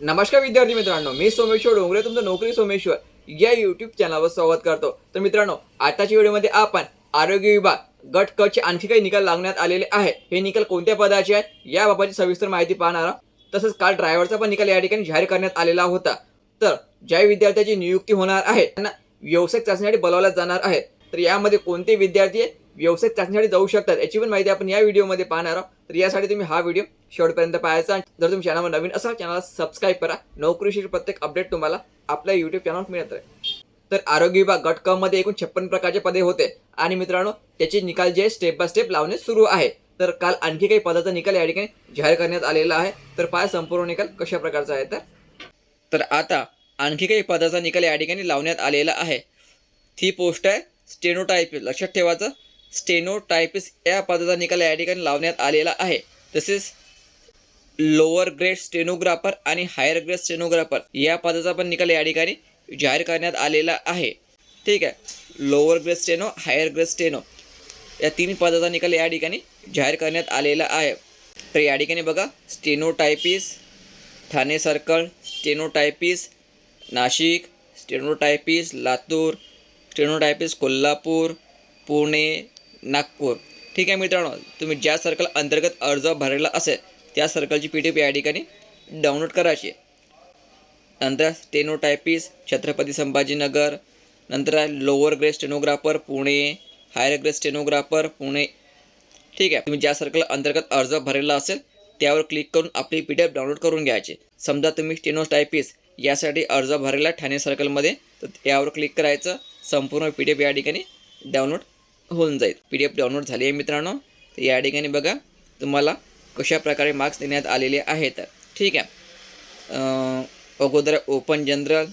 नमस्कार विद्यार्थी मित्रांनो मी सोमेश्वर डोंगरे तुमचं नोकरी सोमेश्वर या युट्यूब चॅनलवर स्वागत करतो. तर मित्रांनो आताच्या व्हिडिओमध्ये आपण आरोग्य विभाग गट क चे आणखी काही निकाल लागण्यात आलेले आहे. हे निकाल कोणत्या पदाचे आहेत याबाबतची सविस्तर माहिती पाहणार आहोत. तसंच काल ड्रायव्हरचा पण निकाल या ठिकाणी जाहीर करण्यात आलेला होता. तर ज्या विद्यार्थ्याची नियुक्ती होणार आहे त्यांना व्यावसायिक चाचणीसाठी बोलावल्या जाणार आहे. तर यामध्ये कोणते विद्यार्थी व्यावसायिक चाचणीसाठी जाऊ शकतात याची पण माहिती आपण या व्हिडिओमध्ये पाहणार आहोत. तर यासाठी तुम्ही हा व्हिडिओ शेवटपर्यंत पाहायचा जर तुम्ही चॅनलवर नवीन असाल चॅनलला सबस्क्राईब करा. नोकरीशी प्रत्येक अपडेट तुम्हाला आपल्या युट्यूब चॅनलवर मिळत आहे तर आरोग्य विभाग गट एकूण छप्पन प्रकारचे पदे होते. आणि मित्रांनो त्याचे निकाल जे स्टेप बाय स्टेप लावणे सुरू आहे. तर काल आणखी काही पदाचा निकाल या ठिकाणी जाहीर करण्यात आलेला आहे. तर पाय संपूर्ण निकाल कशा प्रकारचा आहे तर. तर आता आणखी काही पदाचा निकाल या ठिकाणी लावण्यात आलेला आहे. ती पोस्ट आहे स्टेनोटायपिस्ट लक्षात ठेवायचं. स्टेनोटायपिस या पदाचा निकाल या ठिकाणी लावण्यात आलेला आहे. तसेच लोअर ग्रेड स्टेनोग्राफर आणि हायर ग्रेड स्टेनोग्राफर या पदाचा पण निकाल या ठिकाणी जाहीर करण्यात आलेला आहे. ठीक आहे. Lower grade steno higher grade steno या तीन पदाचा निकाल या ठिकाणी जाहीर करण्यात आलेला आहे. तर या ठिकाणी बघा stenotypist Thane circle stenotypist Nashik stenotypist Latur stenotypist Kolhapur Pune Nagpur. ठीक आहे मित्रांनो तुम्ही ज्या सर्कल अंतर्गत अर्ज भरलेला असेल त्या सर्कलची पी डी पी या ठिकाणी डाउनलोड करायची नंतर स्टेनोटायपिस्ट छत्रपती संभाजीनगर नंतर आहे lower grade stenographer Pune higher grade stenographer Pune. ठीक आहे तुम्ही ज्या सर्कल अंतर्गत अर्ज भरलेला असेल त्यावर क्लिक करून आपली पी डी एफ डाउनलोड करून घ्यायची. समजा तुम्ही स्टेनोटायपिस्ट यासाठी अर्ज भरलेला ठाणे सर्कलमध्ये तर यावर क्लिक करायचं संपूर्ण पी डी एफ या ठिकाणी डाउनलोड होऊन जाईल. पी डी एफ डाउनलोड झाली आहे मित्रांनो. तर या ठिकाणी बघा तुम्हाला कशा प्रकारे मार्क्स देण्यात आलेले आहेत. ठीक आहे. अगोदर ओपन जनरल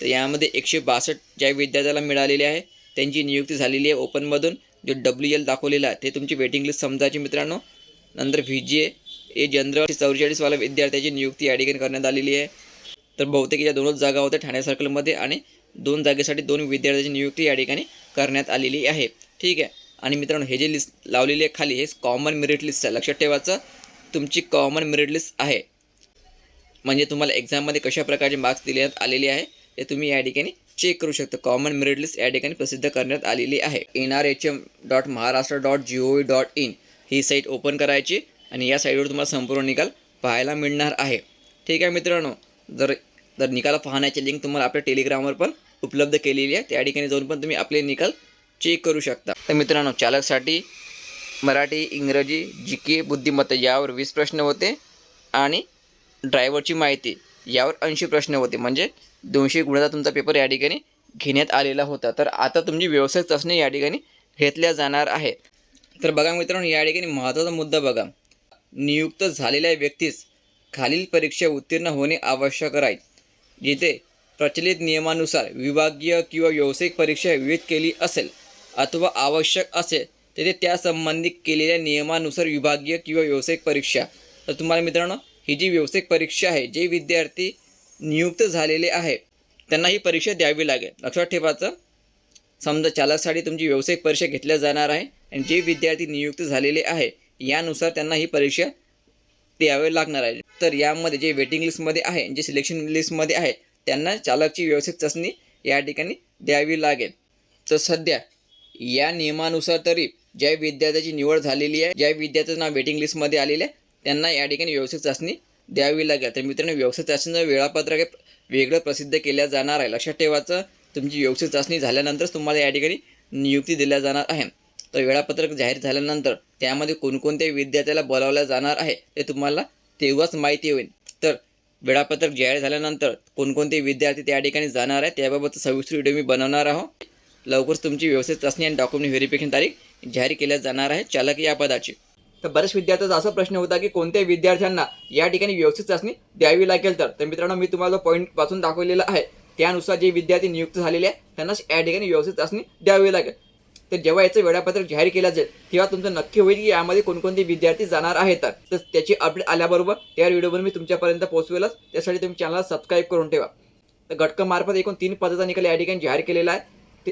तर यामध्ये एकशे बासष्ट ज्या विद्यार्थ्याला मिळालेले आहे त्यांची नियुक्ती झालेली आहे ओपनमधून जो डब्ल्यू एल दाखवलेला आहे ते तुमची वेटिंग लिस्ट समजायची मित्रांनो. नंतर व्ही जी ए जनरल चौवेचाळीसवाला विद्यार्थ्याची नियुक्ती या ठिकाणी करण्यात आलेली आहे. तर बहुतेक या दोनच जागा होत्या ठाणे सर्कलमध्ये आणि दोन जागेसाठी दोन विद्यार्थ्याची नियुक्ती या ठिकाणी करण्यात आलेली आहे. ठीक आहे. आणि मित्रांनो हे जे लिस्ट लावलेली आहे खाली हे कॉमन मेरिट लिस्ट आहे. लक्षात ठेवायचं तुमची कॉमन मेरिट लिस्ट आहे. म्हणजे तुम्हाला एक्झाममध्ये कशा प्रकारचे मार्क्स दिले आलेले आहे ते तुम्ही या ठिकाणी चेक करू शकता. कॉमन मेरिट लिस्ट या ठिकाणी प्रसिद्ध करण्यात आलेली आहे. N R H M dot Maharashtra dot G O V dot in he site open करायची आणि या साईटवर तुम्हाला संपूर्ण निकाल पाहायला मिळणार आहे. ठीक आहे मित्रांनो जर जर निकाल पाहण्याची लिंक तुम्हाला आपल्या टेलिग्रामवर पण उपलब्ध केलेली आहे त्या ठिकाणी जाऊन पण तुम्ही आपले निकाल चेक करू शकता. तर मित्रांनो चालकसाठी मराठी इंग्रजी जी के बुद्धिमत्ता यावर वीस प्रश्न होते आणि ड्रायव्हरची माहिती यावर ऐंशी प्रश्न होते. म्हणजे दोनशे गुणाचा तुमचा पेपर या ठिकाणी घेण्यात आलेला होता. तर आता तुमची व्यवसाय चाचणी या ठिकाणी घेतल्या जाणार आहे. तर बघा मित्रांनो या ठिकाणी महत्त्वाचा मुद्दा बघा. नियुक्त झालेल्या व्यक्तीस खालील परीक्षा उत्तीर्ण होणे आवश्यक राहील. जिथे प्रचलित नियमानुसार विभागीय किंवा व्यावसायिक परीक्षा विविध केली असेल. अथवा आवश्यक असेल तेथे त्यासंबंधित केलेल्या नियमानुसार विभागीय किंवा व्यावसायिक परीक्षा. तर तुम्हाला मित्रांनो ही जी व्यावसायिक परीक्षा आहे जे विद्यार्थी नियुक्त झालेले आहे त्यांना ही परीक्षा द्यावी लागेल. लक्षात ठेवायचं समजा चालकसाठी तुमची व्यावसायिक परीक्षा घेतल्या जाणार आहे आणि जे विद्यार्थी नियुक्त झालेले आहे यानुसार त्यांना ही परीक्षा द्यावे लागणार आहे. तर यामध्ये जे वेटिंग लिस्टमध्ये आहे जे सिलेक्शन लिस्टमध्ये आहे त्यांना चालकची व्यावसायिक चाचणी या ठिकाणी द्यावी लागेल. तर सध्या या नियमानुसार तरी ज्या विद्यार्थ्याची निवड झालेली आहे ज्या विद्यार्थ्यांना वेटिंग लिस्टमध्ये आलेलं आहे त्यांना या ठिकाणी व्यावसायिक चाचणी द्यावी लागेल. तर मित्रांनो व्यावसायिक चाचणीचं वेळापत्रक वेगळं प्रसिद्ध केल्या जाणार आहे. लक्षात ठेवायचं तुमची व्यावसायिक चाचणी झाल्यानंतरच तुम्हाला या ठिकाणी नियुक्ती दिल्या जाणार आहे. तर वेळापत्रक जाहीर झाल्यानंतर त्यामध्ये कोणकोणत्या विद्यार्थ्याला बोलावलं जाणार आहे ते तुम्हाला तेव्हाच माहिती होईल. तर वेळापत्रक जाहीर झाल्यानंतर कोणकोणते विद्यार्थी त्या ठिकाणी जाणार आहे त्याबाबत सविस्तर व्हिडिओ मी बनवणार आहोत लवकरच तुमची व्यवस्थित चाचणी आणि डॉक्युमेंट व्हेरिफिकेशन तारीख जाहीर केल्या जाणार आहे. चालक या पदाची. तर बऱ्याच विद्यार्थ्यांचा असा प्रश्न होता की कोणत्या विद्यार्थ्यांना या ठिकाणी व्यवस्थित चाचणी द्यावी लागेल तर? तर मित्रांनो मी तुम्हाला पॉईंट वाचून दाखवलेला आहे. त्यानुसार जे विद्यार्थी नियुक्त झालेले आहे त्यांनाच या ठिकाणी व्यवस्थित चाचणी द्यावी लागेल. तर जेव्हा याचं वेळापत्रक जाहीर केलं जाईल तेव्हा तुमचं नक्की होईल की यामध्ये कोणकोणते विद्यार्थी जाणार आहेत तर? त्याची अपडेट आल्याबरोबर त्या व्हिडिओवर मी तुमच्यापर्यंत पोहोचवेलच. त्यासाठी तुम्ही चॅनलला सबस्क्राईब करून ठेवा. तर घटकामार्फत एकूण तीन पदाचा निकाल या ठिकाणी जाहीर केलेला आहे.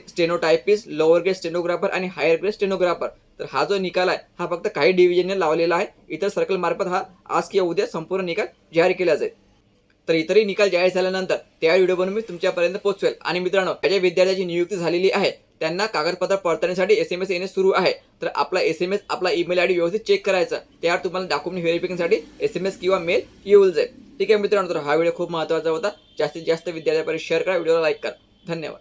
स्टेनोटायपिस्ट लोअर ग्रेड स्टेनोग्राफर आणि हायर ग्रेड स्टेनोग्राफर तर हा जो निकाल आहे हा फक्त काही डिव्हिजनने लावलेला आहे. इतर सर्कल मार्फत हा आज किंवा उद्या संपूर्ण निकाल जाहीर केला जाईल. तर इतरही निकाल जाहीर झाल्यानंतर त्या व्हिडिओ बनवून मी तुमच्यापर्यंत पोहोचवेल. आणि मित्रांनो ज्या विद्यार्थ्याची नियुक्ती झालेली आहे त्यांना कागदपत्र पडताळणीसाठी एस एम एस येणे सुरू आहे. तर आपला एस एम एस आपला ईमेल आय डी व्यवस्थित चेक करायचा. त्यावर तुम्हाला डॉक्युमेंट व्हेरिफिकेशनसाठी एस एम एस किंवा मेल येऊन जाईल. ठीक आहे मित्रांनो तर हा व्हिडिओ खूप महत्त्वाचा होता. जास्तीत जास्त विद्यार्थ्यापर्यंत शेअर करा. व्हिडिओला लाईक करा. धन्यवाद.